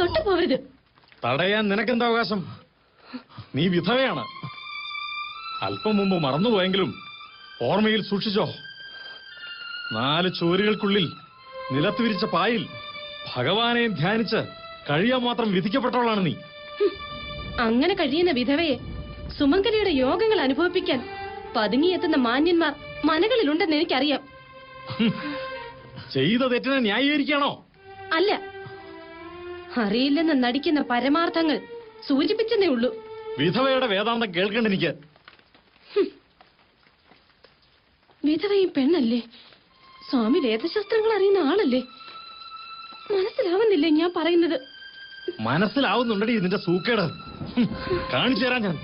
തൊട്ടു പോവരുത് തടയാൻ നിനക്കെന്താ അവകാശം? നീ വിധവയാണ്. അല്പം മുമ്പ് മറന്നുപോയെങ്കിലും ഓർമ്മയിൽ സൂക്ഷിച്ചോ. നാല് ചോരുകൾക്കുള്ളിൽ നിലത്ത് വിരിച്ച പായിൽ ഭഗവാനെ ധ്യാനിച്ച് കഴിയാൻ മാത്രം വിധിക്കപ്പെട്ടവളാണ് നീ. അങ്ങനെ കഴിയുന്ന വിധവയെ സുമംഗലിയുടെ യോഗങ്ങൾ അനുഭവിപ്പിക്കാൻ പതുങ്ങിയെത്തുന്ന മാന്യന്മാർ മനകളിലുണ്ടെന്ന് എനിക്കറിയാം. ചെയ്ത തെറ്റിനെ ന്യായീകരിക്കണോ? അല്ല. അറിയില്ലെന്ന് നടിക്കുന്ന പരമാർത്ഥങ്ങൾ സൂചിപ്പിച്ചെന്നേ ഉള്ളൂ. വിധവയുടെ വേദാന്തം കേൾക്കണ്ടെനിക്ക്. വിധവയും പെണ്ണല്ലേ? സ്വാമി വേദശാസ്ത്രങ്ങൾ അറിയുന്ന ആളല്ലേ? മനസ്സിലാവുന്നില്ലേ ഞാൻ പറയുന്നത്? മനസ്സിലാവുന്നുണ്ടടി ഇതിന്റെ സൂക്കേട്. കാണിച്ചു തരാം ഞാൻ.